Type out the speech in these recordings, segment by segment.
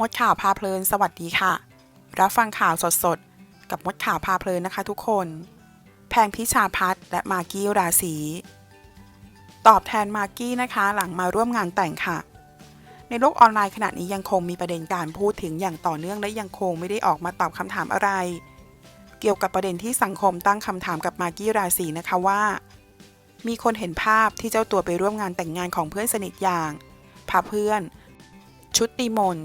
มดข่าวพาเพลินสวัสดีค่ะ รับฟังข่าวสดๆ กับมดข่าวพาเพลินนะคะทุกคน แพงพิชาพัฒน์และมากกี้ราศีตอบแทนมากกี้นะคะหลังมาร่วมงานแต่งค่ะ ในโลกออนไลน์ขณะนี้ยังคงมีประเด็นการพูดถึงอย่างต่อเนื่องและยังคงไม่ได้ออกมาตอบคำถามอะไร เกี่ยวกับประเด็นที่สังคมตั้งคำถามกับมากกี้ราศีนะคะว่า มีคนเห็นภาพที่เจ้าตัวไปร่วมงานแต่งงานของเพื่อนสนิทอย่างพาเพื่อน ชุดติมน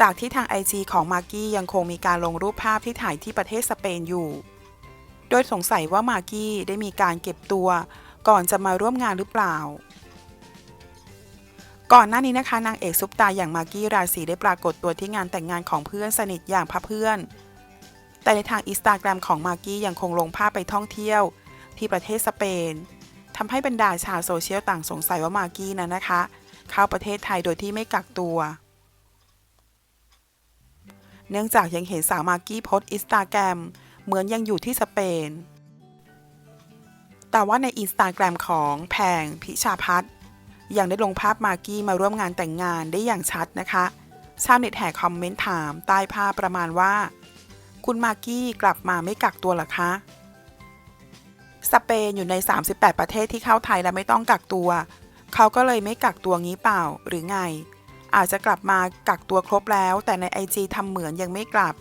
จากที่ทางไอจีของมากกี้ยังคงมีการลงรูปภาพที่ถ่ายที่ประเทศสเปนอยู่ โดยสงสัยว่ามากกี้ได้มีการเก็บตัวก่อนจะมาร่วมงานหรือเปล่า ก่อนหน้านี้นะคะนางเอกซุปตาอย่างมากกี้ราศีได้ปรากฏตัวที่งานแต่งงานของเพื่อนสนิทอย่างพะเพื่อน แต่ในทางอินสตาแกรมของมากกี้ยังคงลงภาพไปท่องเที่ยว ที่ประเทศสเปนทำให้บรรดาชาวโซเชียลต่างสงสัยว่ามากกี้นั้นนะคะ เข้าประเทศไทยโดยที่ไม่กักตัว เนื่องจากยังเห็นสาวมากกี้โพสอินสตาแกรมเหมือนยังอยู่ที่สเปน แต่ว่าในอินสตาแกรมของแพงพิชาพัฒน์ยังได้ลงภาพมากกี้มาร่วมงานแต่งงานได้อย่างชัดนะคะ ชาวเน็ตแห่คอมเมนต์ถามใต้ภาพประมาณว่า คุณมากกี้กลับมาไม่กักตัวหรอคะ สเปนอยู่ใน 38 ประเทศที่เข้าไทยและไม่ต้องกักตัว เขาก็เลยไม่กักตัวงี้เปล่าหรือไง อาจจะกลับมากักตัวครบแล้ว แต่ใน IG ทำเหมือนยังไม่กลับ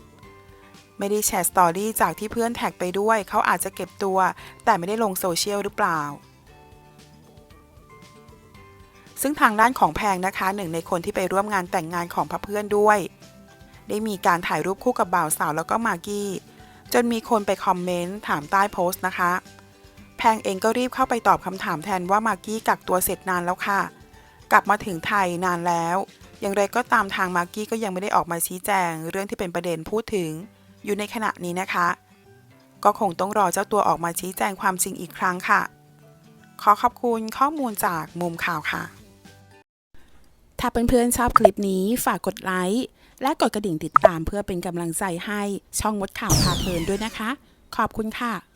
ไม่ได้แชร์สตอรี่จากที่เพื่อนแท็กไปด้วย เขาอาจจะเก็บตัว แต่ไม่ได้ลงโซเชียลหรือเปล่า ซึ่งทางด้านของแพงนะคะหนึ่งในคนที่ไปร่วมงานแต่งงานของพระเพื่อนด้วย ได้มีการถ่ายรูปคู่กับบ่าวสาวแล้วก็มากกี้ จนมีคนไปคอมเมนต์ถามใต้โพสต์นะคะแพงเองก็รีบเข้าไปตอบคำถามแทนว่ามากกี้กักตัวเสร็จนานแล้วค่ะ กลับมาถึงไทยนานแล้ว อย่างไรก็ตามทางมากกี้ก็ยังไม่ได้ออกมาชี้แจง เรื่องที่เป็นประเด็นพูดถึง อยู่ในขณะนี้นะคะ ก็คงต้องรอเจ้าตัวออกมาชี้แจงความจริงอีกครั้งค่ะ ขอขอบคุณข้อมูลจากมุมข่าวค่ะ ถ้าเพื่อนๆชอบคลิปนี้ฝากกดไลค์และกดกระดิ่งติดตามเพื่อเป็นกำลังใจให้ช่องมดข่าวพาเพลินด้วยนะคะ ขอบคุณค่ะ